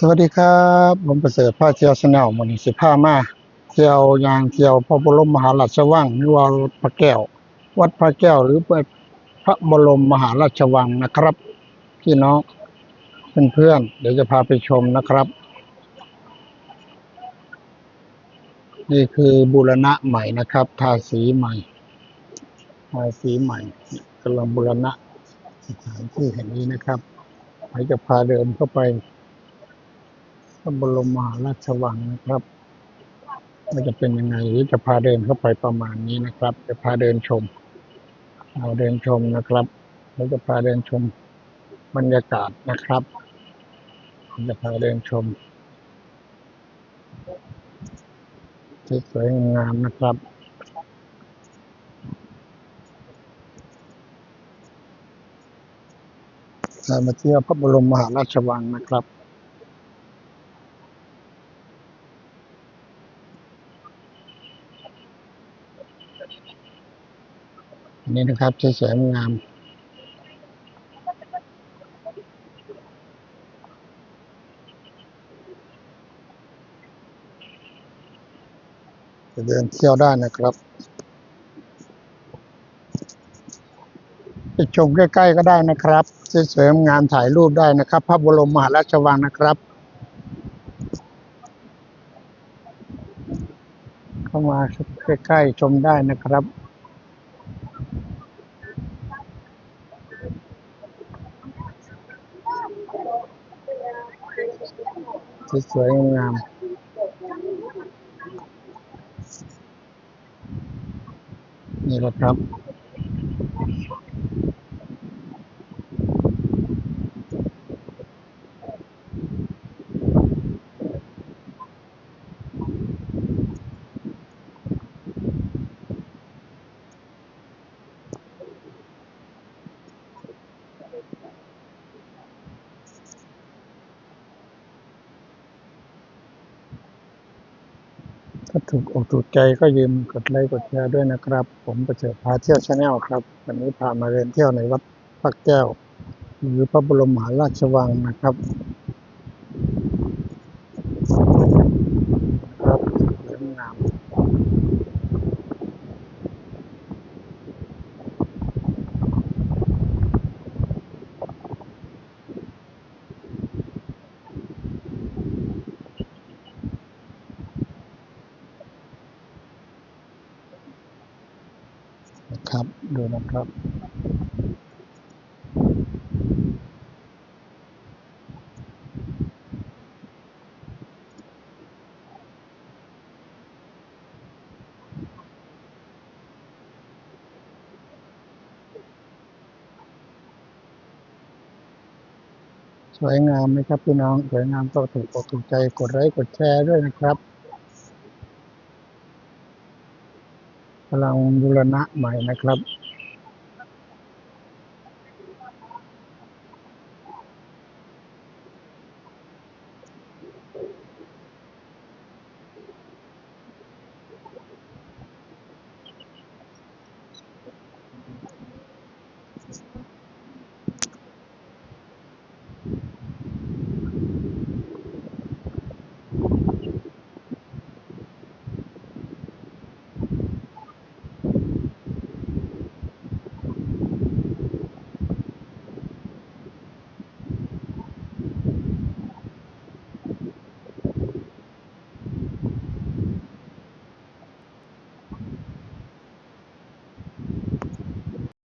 สวัสดีครับผมประเสริฐพาเที่ยวชาแนลมันสิผ้ามาเที่ยวยางเที่ยวพระบรมมหาราชวังหรือว่าพระแก้ว วัดพระแก้วหรือพระบรมมหาราชวังนะครับ พี่น้องเพื่อนๆเดี๋ยวจะพาไปชมนะครับ นี่คือบูรณะใหม่นะครับทาสีใหม่ทาสีใหม่กำลังบูรณะสถานที่แห่งนี้นะครับเดี๋ยวจะพาเดินเข้าไป ระบรมมหาราชวังนะครับว่าจะเป็นยังไงจะพาเดินเข้าไปประมาณนี้นะครับ จะพาเดินชมเราเดินชมนะครับแล้วจะพาเดินชมบรรยากาศนะครับจะพาเดินชมที่สวยงามนะครับเรามาเที่ยวพระบรมมหาราชวังนะครับ อันนี้นะครับสวยๆงามจะเดินเที่ยวได้นะครับ ไปชมใกล้ๆก็ได้นะครับสวยๆงามถ่ายรูปได้นะครับ พระบรมมหาราชวังนะครับเข้ามาใกล้ๆชมได้นะครับ สวยๆงามนี่แหละครับ ถ้าถูกอกถูกใจก็ยืมกดไลค์กดแชร์ด้วยนะครับ ผมประเสริฐพาเที่ยวชาแนลครับ วันนี้พามาเดินเที่ยวในวัดพระแก้ว หรือพระบรมมหาราชวังนะครับครับ นะครับ ดูนะครับ สวยงามไหมครับพี่น้อง สวยงามก็ถูกอกถูกใจกดไลค์กดแชร์ด้วยนะครับ กำลังบูรณะใหม่นะครับ